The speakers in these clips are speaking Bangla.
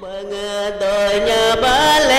mừng ờ, đời nhờ ba lẽ.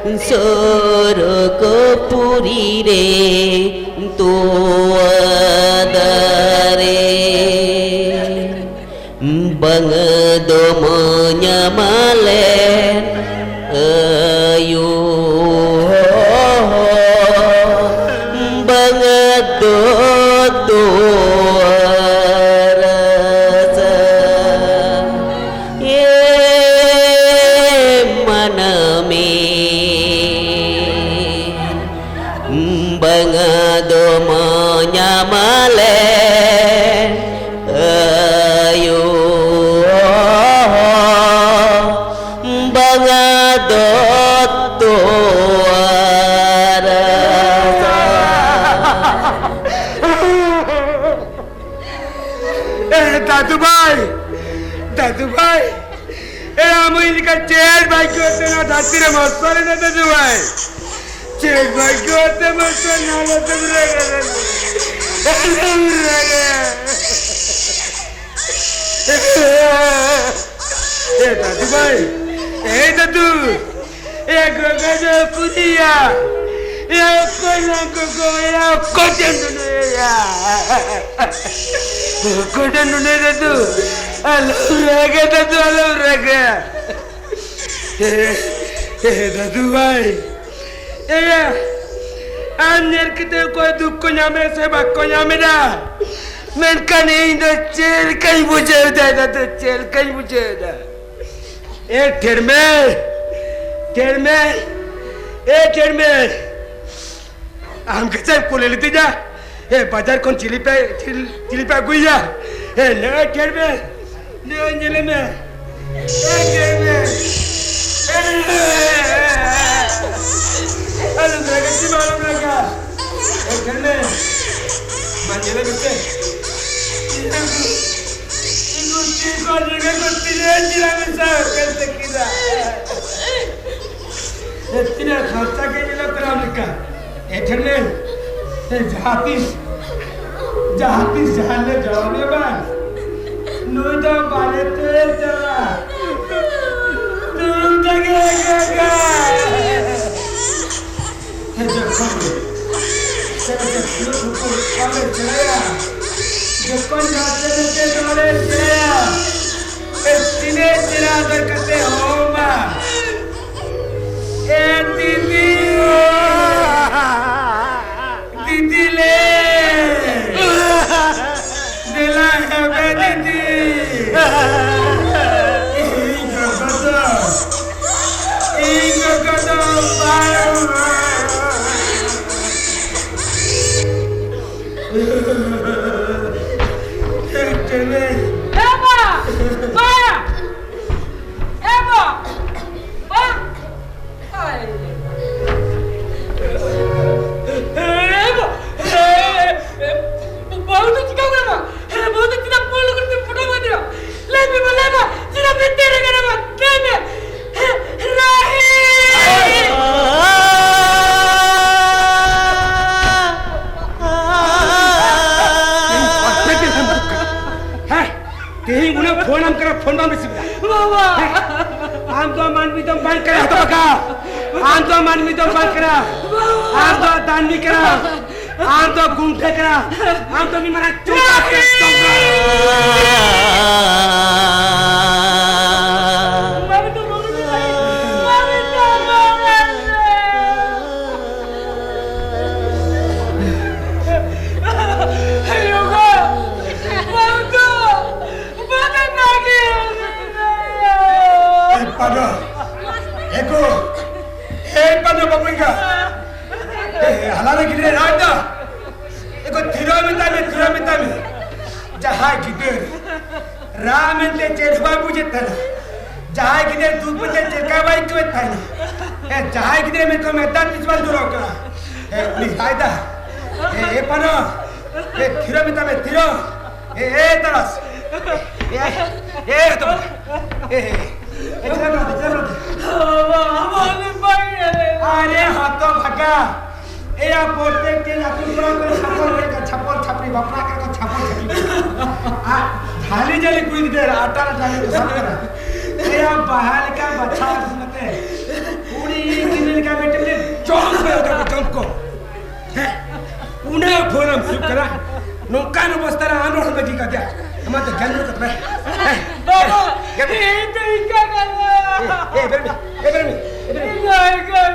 सोर को पूरी रे तो दरे बंग दो দাদু ভাই দাদু ভাই এরা আমেরিকার চেয়ার ভাগ্য হতে না ধাত্রীরে মাছ পারে না, দাদু ভাই। চেয়ার ভাগ্য হতে মাছ পারে না হতে দাদু ভাই এই দাদু এক রকম পুরিয়া అలో రేగ దాదు అలో రేగ ఏ ఏ దాదు భాయ్ ఏ Aner kita kau tu kau nyampe sebab kau nyampe dah. Menkan ini dah cel amkasem kulelitija e bazar kon chilipa chilipa guya e le kerbe le nyeleme e kerbe Alu mereka si malu mereka. Eh kerana manjela bete. Ikut ikut ikut tidak tidak bisa kerja kita. Tidak khasa kerja kita mereka. એટલે જાતિશ જાતિશ જાને જવાને બાદ નુઈ તો બાલે તે ચલા payment on my that is why you don't eh please aida eh eh pano eh thiro mita me thiro eh eh taras eh eh to eh eh এটা না এটা না আমার বাইরে আরে হাত ভাগা এরা প্রত্যেককে লাঠি করে করে ছাপল ছাপল ছাপড়ি বাপরা কাকা ছাপল ছাপড়ি আর ঢালি জালি কুই দিতে আটা ঢালি তো সব করা এরা বাহাল কা বাচ্চা মতে সুনতে পুরি দিনের কা বেটে বেটে চমক হয়ে যাবে চমক হ্যাঁ উনে ফোন সুপ করা নৌকান অবস্থার আনোর বেটি কা দিয়া আমার তো জ্ঞান করতে পারে Baba, itu ikan apa? এ বেরবি এ বেরবি এ বেরবি Ikan ikan.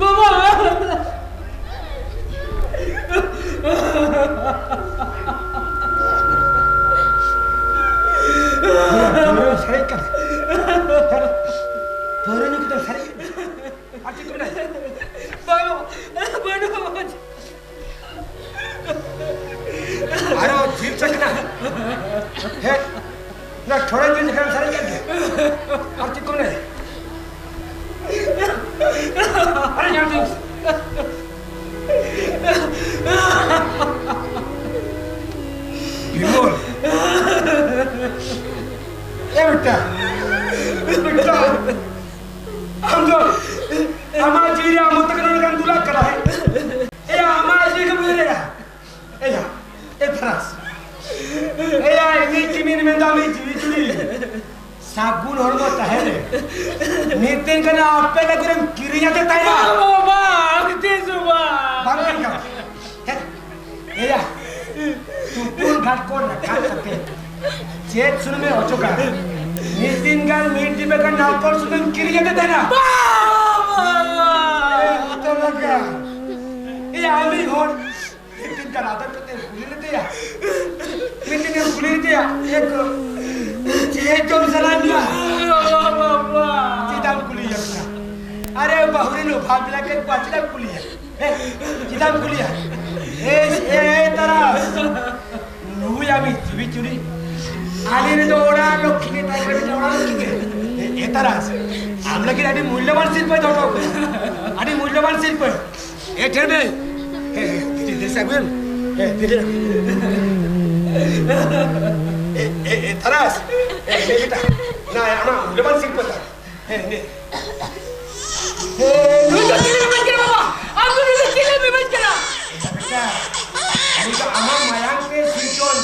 Baba. Turun चेत सुन में हो चुका इस दिन का मीट जी का नाम पर सुन क्रिकेट देना ये आमी घोड़ दिन का रात पे भूल लेते या मीट ने भूल लेते या एक चेत तो सलाम या सीधा कुली अपना अरे बहुरी लो भागला के पाचला कुली है सीधा कुली है ए ए तरह नुया भी चुरी चुरी আলির দৌড়া লক্ষ্মী টাইপের দৌড়া। লক্ষ্মী এ তারা আমরা কি আদি মূল্যবান শিল্প দৌড় আদি মূল্যবান শিল্প। এ ঠেরবে। এ দিদি সাগুন এ দিদি। এ এ এ তারাস এ নে বেটা না আমরা মূল্যবান শিল্প মেয়ে বাবা আমি তো ছেলে মেয়ে বেটা আমি তো আমার মায়াঙ্কে সুইচন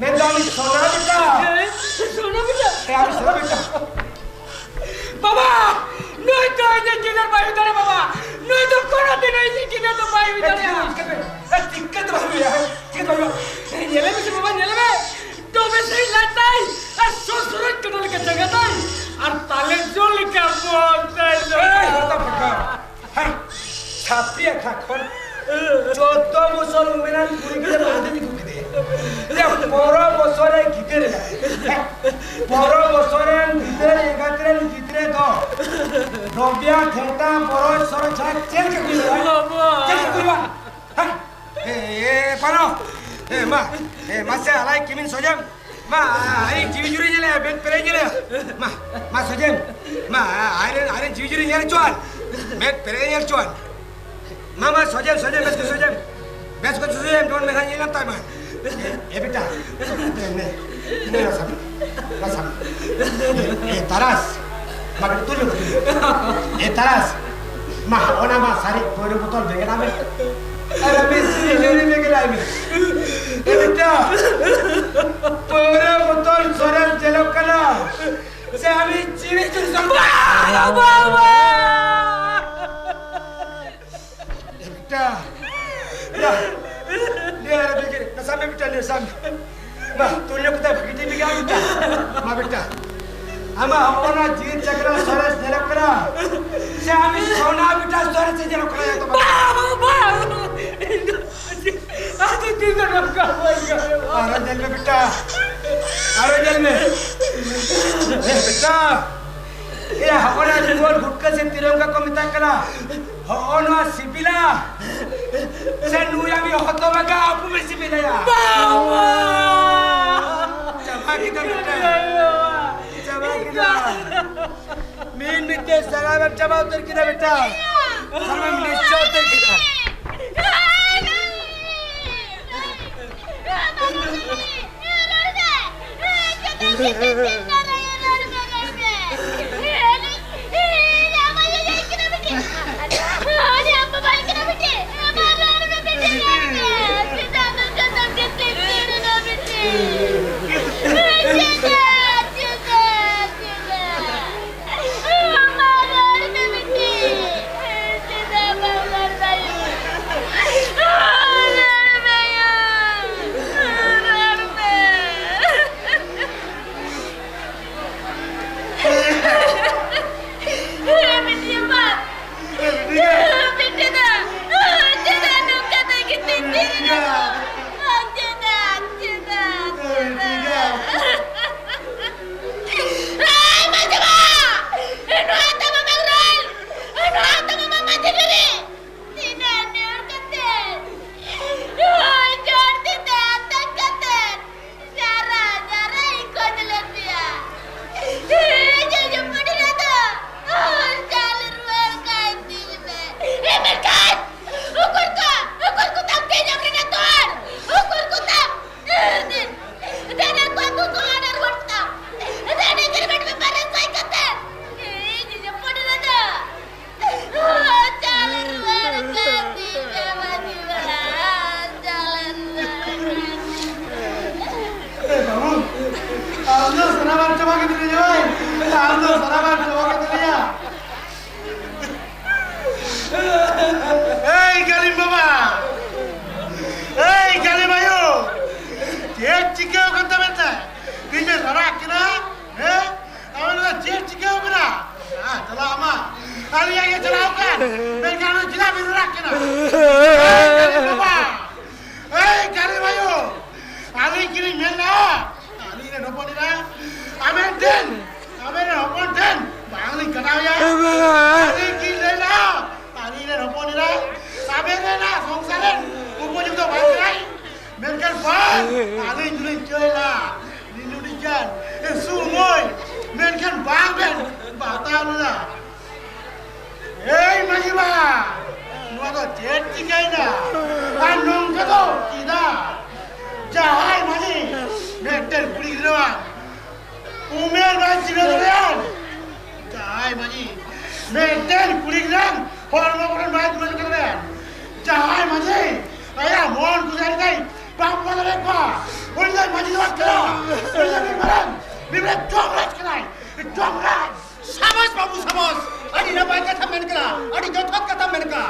আমি আমি সোনা বেটা বাবা নই তো এই যে জিনার বায়ু বাবা নই তো কোনো দিন এই তো বায়ু ধরে টিকট বাবু বাবা নেলে বে তো বেশি লাটাই আর শ্বশুর কটলকে জগাতাই আর তালে জলকে বলতে হ্যাঁ ছাত্রী এখন চোদ্দ মুসলমান কুড়ি কিলো বাঁধে ঢুকে দে পর বছরে গীতের পর বছরে গীতের এগাত্রে গীতরে দ রবিয়া ঠেটা বড় সর ছাড়া চেলকে কইবা বাবা চেলকে কইবা হ্যাঁ এ এ পানো এ মা এ মাসে আলাই কিমিন সজেম মা আই জিবি জুরি গেলে বেদ পেরে গেলে মা মা সজেম মা আরে আরে জিবি জুরি গেলে চল বেদ পেরে গেলে চল মা মা সজেম সজেম বেশ সজেম বেশ কো সজেম ডোন মেরা নিলাম তাই মা এ বেটা নে নে রাসাম রাসাম এ তারাস মা তুই এ তারাস মা ওনা মা সারি পরে বোতল বেগে নামে আরে আমি জিবি জুরি বেগে নামে এ বেটা পরে বোতল সরে জেলো কানা সে আমি জিবি জুরি সম্ভব বাবা Beटा. Ya. Dia ada लेला बेगिरे नसामे बेटा ले तूने कुता भगटी भी गाड़ी का बेटा हम अपना जीत चक्र सरस झलकरा से हम सोना बेटा सरस से झलकरा तो बाबा आ तो तीन का का अरे जल में बेटा अरे जल में बेटा ये हमारा जीवन गुटका से तिरंगा को मिटा करा हो ना Sipila Sen Luya mi hotlama ka aku mesti beda ya. Bawa. Coba kita beda. Coba kita. Min bitte salam coba utar kita beta. Sarva min utar kita. બેટા નો જિલ્લા રાખ કેના બાબા એ ગરી ભાઈઓ આલી ગરી મેલા આલી ને નોપોની ના અમે દેન અમે ને નોપોન દેન બાંગલી કડાવ્યા આલી ગી લેલા આલી ને નોપોની ના અમે ને ના સંસારે ઉપજુક્ત ભાગ રાઈ મેલકર ભાગ આલી જુલી ચોયલા લીલુડી જાન એ સુમોય મેલકર ભાગ બેન બાતા ના dah. Amen ni lah. Songsaran. Kumpul juga bang ni. Mereka bang. Hari ini cuy lah. Ini ni kan. Eh sumoi. Mereka bang ben. Batal lah. Hei Majiba. Nuah tu jet cikai dah. Anong kau tu tidak. Jahai Maji. Meter puri doang. Umar masih doang. Jahai Maji. Meter puri doang. Hormat orang baik macam kalian. Jahai Maji. Ayah mohon kucari kai. Bapa kalian apa? Boleh Maji doang kau. Boleh bimbang. Bimbang coklat kenai. Coklat. সাবাস বাবু সাবাস আদি নবাই কথা মেন করা আদি যথাত কথা মেন করা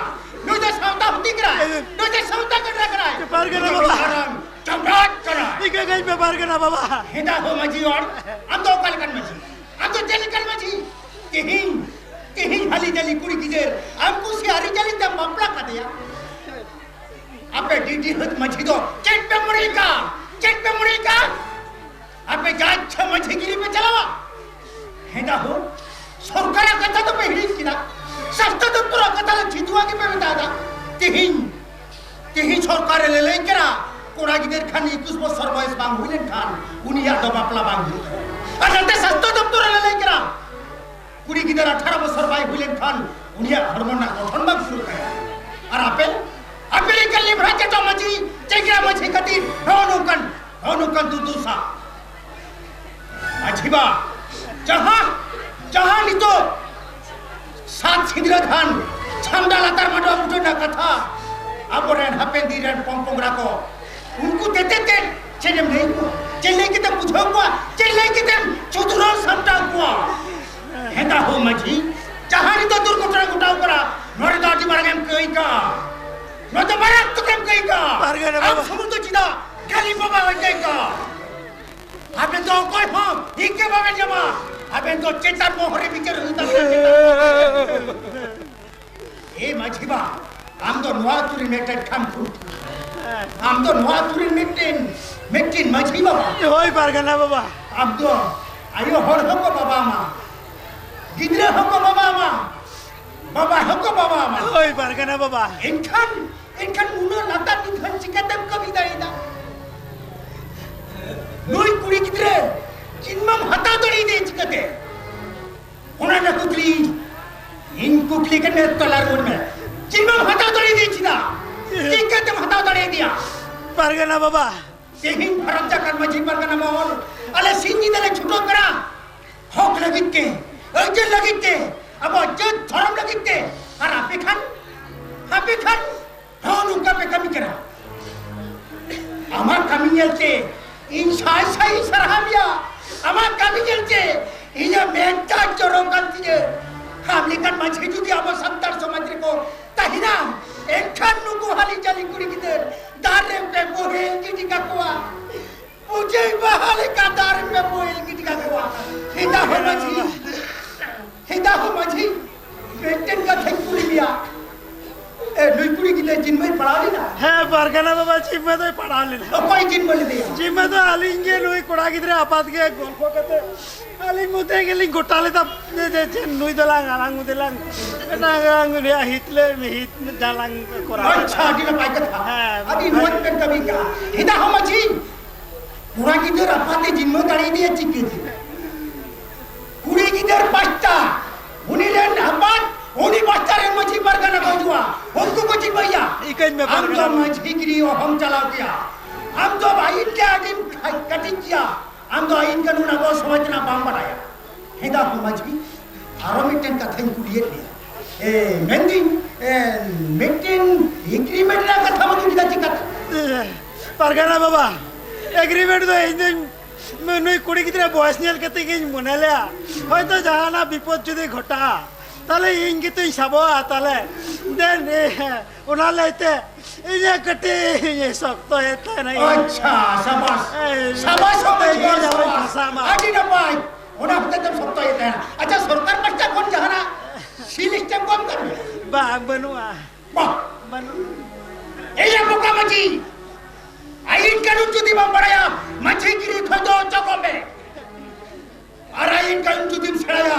নইতে সাউতা হুতি করা নইতে সাউতা করা করা পারগে না বাবা। চমড়াট করা ইকে গাইবে পারগে না বাবা হেদা হো মাঝি আর আম তো কালকান মাঝি আম তো জেলিকান মাঝি তেহিং তেহিং হালি জালি কুড়ি কিদের আম কুসি হারি জালি তা বাপলা কাদিয়া আপে ডিডি হত মাঝি তো চেট পে মুড়ি কা চেট পে মুড়ি কা আপে যা ইচ্ছা মাঝি গিরি পে চালাবা হেদা হো সরকারের কথা তো পেহিড়ি কিনা স্বাস্থ্য দপ্তরের কথা ছিতুয়াকে পেবে দাদা। তেহিং, তেহি সরকারে লেলেন কেনা কোড়াগিদের খান একুশ বছর বয়স বাং হইলেন খান, উনি এত বাপলা বাং আর তাতে স্বাস্থ্য দপ্তরে লেলেন কেনা কুড়ি গিদের আঠারো বছর বাই হইলেন খান, উনি আর হরমোনা গঠন বাং শুরু করেন। আর আপেল আপেল কালি ভ্রাজে তো মাঝি চেগরা মাঝি খাতির হনুকান হনুকান দু দুসা মাঝিবা যাহা যাহা নিত সাত ছিদ্র ধান ছান্ডা লাতার মাঠে উঠে না কথা। aboren hapen diren pompong rako unku teteten cenem nei ko cellai kita bujo ko cellai kita চতুরন সামটা ko হেতা হো মাঝি চাহানি তো দুর্ঘটনা ঘটাও করা। নরে দাটি মারগেম কই কা নতে মারাক তো কেম কই কা পারগে না আম বাবা। সমুদ্র চিদা গালি বাবা হই কই কা আপনি তো কই ফম ইকে বাবা জামা আপনি তো চেতার মোহরে বিচার এ মাঝিবা আম তো নোয়া তুরি মেটেন খাম ফুট আম তো নোয়া তুরি মেটেন মেটেন মাঝি বাবা হই পারগে না বাবা আম তো আয়ো হর হকো বাবা মা গিদ্রে হকো বাবা মা বাবা হকো বাবা মা হই পারগে না বাবা এনখান এনখান মুনো লাতা নিখান চিকাতেম কবিতা ইদা নই কুড়ি গিদ্রে 진만 하다더리네 지금데 오늘 그들이 인구 플리겠네 떨라 오르면 진만 하다더리네 지다 지금데 하다더리네야 পারগানা বাবা সেহিং ভারতজা কর্মজি পারগানা মহল। আলে সিঞ্জি দলে ছুটো করা। হক লাগিতে ঐজল লাগিতে আব জত ধরম লাগিতে। আর আপে খান আপে খান হন উনকা পে কামি করা। আমার কামি এলতে ইন সাই সাই সরহামিয়া আমার কামি চলছে ইন মেন্টা চরম কান্তিয়ে হামলিকান মাঝে যদি আমার সন্তান সমাজে কো তাহিনা এখান নুকু হালি জালি কুড়ি গিদের দারে পে মোহেল গিটি কাকুয়া মুঝে বাহালে কা দারে পে মোহেল গিটি কাকুয়া হিদা হো মাঝি হিদা হো মাঝি বেটেন কা থাই কুড়ি लुईपुरी की जिनमें पढ़ा लेना है बरगना बाबा जिम्मे तो पढ़ा लेना कोई जिनमें ले दिया जिम्मे तो अलिंगे लुई कोड़ा किधरे आपात के गोल्फो कते अलिंग मुते के लिंग गोटा लेता जे जे नुई दलांग आलांग मुदलांग ना आलांग ने हितले में हित में जालांग कोरा अच्छा दिला पाई कथा हां अभी नोट पे कभी का हिदा हम जी पूरा किधर आपाते जिनमें तड़ी दिए चिक्की जी कुड़ी किधर पास्ता উনি বাচ্চারে মজি বরগনা গজুয়া हमको मजी भैया इकन में हम जो मजी गिरी और हम चला गया हम जो भाई इनके आगे कटिंग किया हम जो इनका नूना को समझना बाम बनाया हिदा हम मजी थारोमीटर का थैंक लिए ए मेंदी मीटिंग এগ্রিমেন্ট না কথা বলি দিদা ঠিক পারগানা বাবা এগ্রিমেন্ট তো এই দিন নুই কুড়ি কিতরা বয়স নিয়ে কত মনে হয়তো যাহা না বিপদ যদি ঘটা ತಲೆ ಹಿಂಗಿತ್ತು ಶಬೋ ತಲೆ ದೇನೆ ಉಣಾಲೈತೆ ಇದೇ ಕಟ್ಟಿ ಸೊಕ್ತೋ ಎತ್ತೇನ আচ্ছা সাবাস। সাবাস ভাই ওনা আপনাদের তো সত্য এটা আচ্ছা সরকার পাঁচটা কোন জাহানা? সি সিস্টেম কোন করবে বাগ বনুয়া। বাহ। বনু এই মোকামাজি। আইন কানুন যদি বাড়ায়া মাঝে গিরি খোঁজো চকমে আর আইন কানুন যদি ছেড়ায়া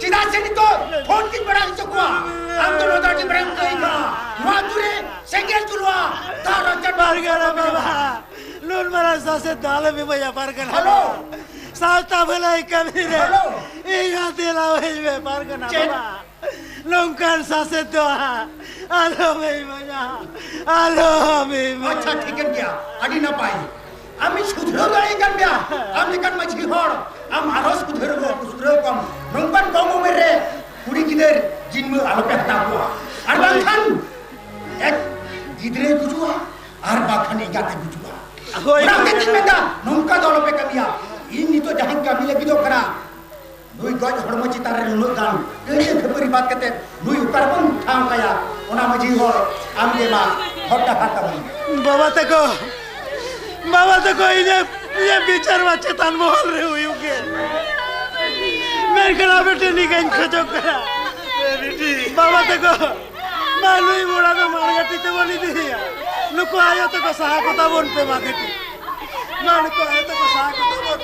지나치니까 본진보랑 있었구나 아무도 못하지 말라니까 와두레 생길 줄와 다른 줄 말가라 마마 룰 말아서 세 달에 비봐야 말가라 할로 사우타 블라이 카미레 이가 데라오 이베 말가나 마마 লঙ্কার সাসে তো আলো মেই মজা আলো মেই আচ্ছা ঠিক আছে আডি না পাই আমি শুধরেও দাঁড়িয়ে কান বিয়া আমি কান মাঝি হর আম আরও শুধরেব শুধরেও কম নংকান কম উমের রে কুড়ি গিদের জিনমু আলোপে হাতাবো আর বাংখান এক গিদরে গুজুয়া আর বাখান ইগাতে গুজুয়া Hoi. Orang kecil beda, nongka dolo pe kamia. Ini tu jahan kami lagi do kena. Nui goj hormo citare nului kan. Kaya khapuri bat kate nui ukar pun thang kaya. Ona maji hor am de teko. Baba teko ini ini bicar baca tan mohon re huyu ke. Mereka bete ni kan khojok kara. বাবা দেখো মানুষ মোড়া তো মারগাটিতে বলি দিয়া লোক আয় তো সাহা কথা বলতে মাগেটি মানুষ আয় তো সাহা কথা বল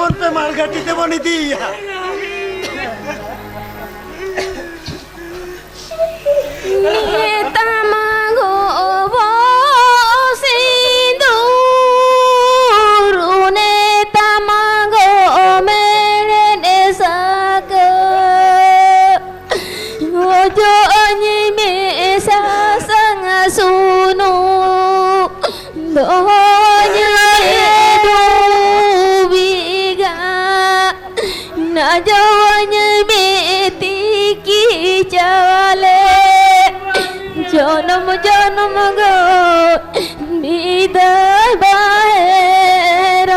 তো গোগে তা বলতে মারগাটিতে বলি দিয়া Tamago jawanya me tiki chale জনম জনম গো, বিদায় বাহের।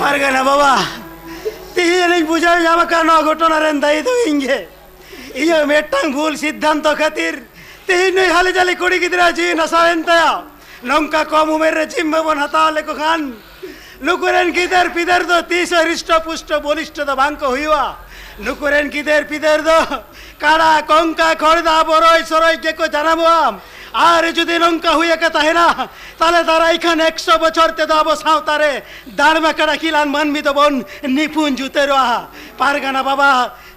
পারবে না বাবা। তিহিন বুঝাই যাবে কেন ঘটনার দায়ী তো ইঙ্গে। ইয়ে মেটাং ভুল সিদ্ধান্ত খাতির। গিদরা জি নাসায়েন তায়া। নঙ্কা কম উমের রে জিম বন হাতালে কো খান। নুকুরেন কিদের পিদের দো তিস হৃষ্ট পুষ্ট বলিষ্ঠ দো বাঙ্ক হইয়া নুকুরেন কিদের পিদের দো কাড়া কঙ্কা খড়দা বরই সরই কে কো জানাব আম আর যদি নঙ্কা হইয়া কে তাহে না তাহলে তারা এখানে একশো বছর তে দাবো সাঁওতারে দাঁড় মেকারা কিলান মানবি তো বোন, নিপুণ জুতে রোহা পারগানা বাবা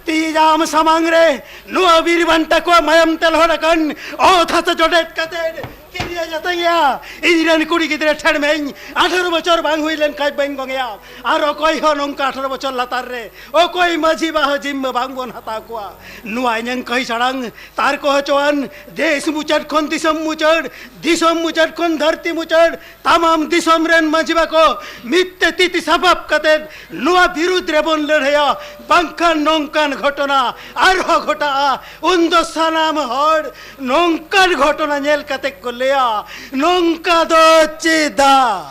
তি জাম সামাংরে নুয়া বীর বান্টা কো মায়াম তেল কিরিয়া যাতে গিয়া ইরান কুড়ি গিদরে ঠেড় মেং আঠারো বছর বাং হইলেন কাজ বেং গঙ্গিয়া আর কই হ নঙ্কা আঠারো বছর লাতার রে। ও কই মাঝি বাহ জিম্ম বাংবন হাতা কুয়া। নুয়াই নং কই সাড়াং। তার কহ চোয়ান, দেশ মুচট খন দিসম মুচট দিসম মুচট খন ধরতি মুচট। তামাম দিসম রেন মাঝি বাকো। মিথ্যে তিতি সাবাব কাতে নুয়া বিরুদ্ধ রে বন লড়াইয়া বাংকান নঙ্কান ঘটনা। আর হ ঘটা উন্দ সানাম হড় নঙ্কান ঘটনা নেল কাতে 레야 농가도 찌다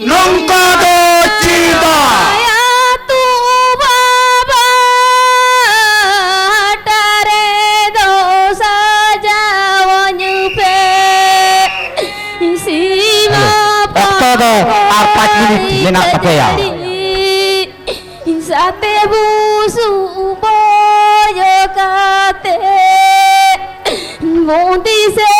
농가도 찌다 আর পাঁচ মিনিট দিলেন আপনাকে সাথে বুসু বয়কাতে মোদি সে